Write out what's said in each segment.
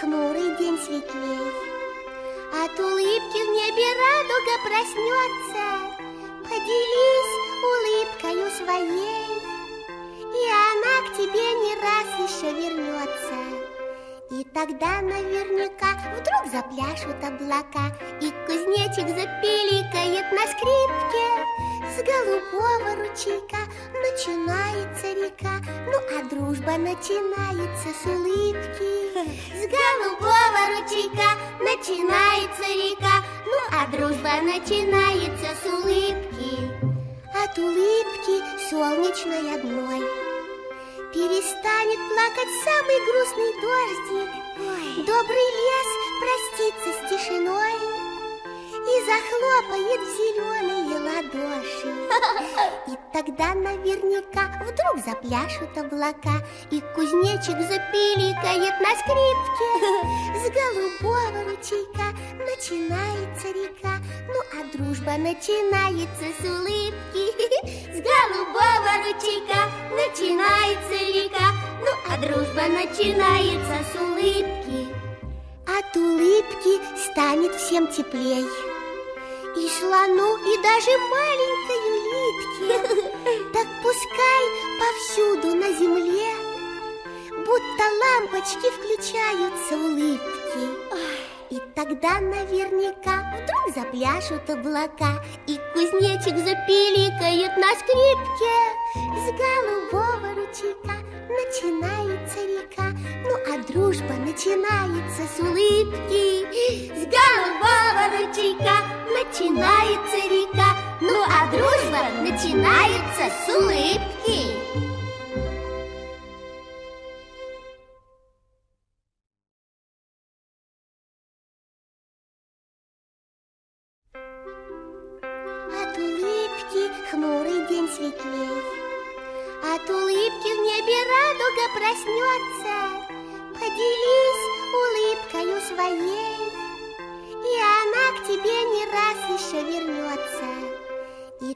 хмурый день светлей. От улыбки в небе радуга проснется. Поделись улыбкою своей, И она к тебе не раз еще вернется. И тогда наверняка вдруг запляшут облака, И кузнечик запиликает на скрипке. С голубого ручейка начинается река, Ну а дружба начинается с улыбки. С голубого ручейка начинается река, Ну а дружба начинается с улыбки. От улыбки солнечной одной Перестанет плакать самый грустный дождик. Добрый лес простится с тишиной И захлопает в зеленые ладоши И тогда наверняка вдруг запляшут облака И кузнечик запиликает на скрипке. С голубого ручейка начинается река Ну а дружба начинается с улыбки. С голубого ручейка начинается река Ну а дружба начинается с улыбки. От улыбки станет всем теплей. И слону, и даже маленькой улитке Так пускай повсюду на земле Будто лампочки включаются улыбки. И тогда наверняка вдруг запляшут облака И кузнечик запиликает на скрипке. С голубого ручейка начинается река Ну а дружба начинается с улыбки. С голубого ручейка начинается река начинается с улыбки. От улыбки хмурый день светлей. От улыбки в небе радуга проснется. Поделись улыбкою своей И она к тебе не раз еще вернется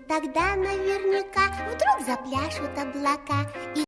тогда наверняка вдруг запляшут облака И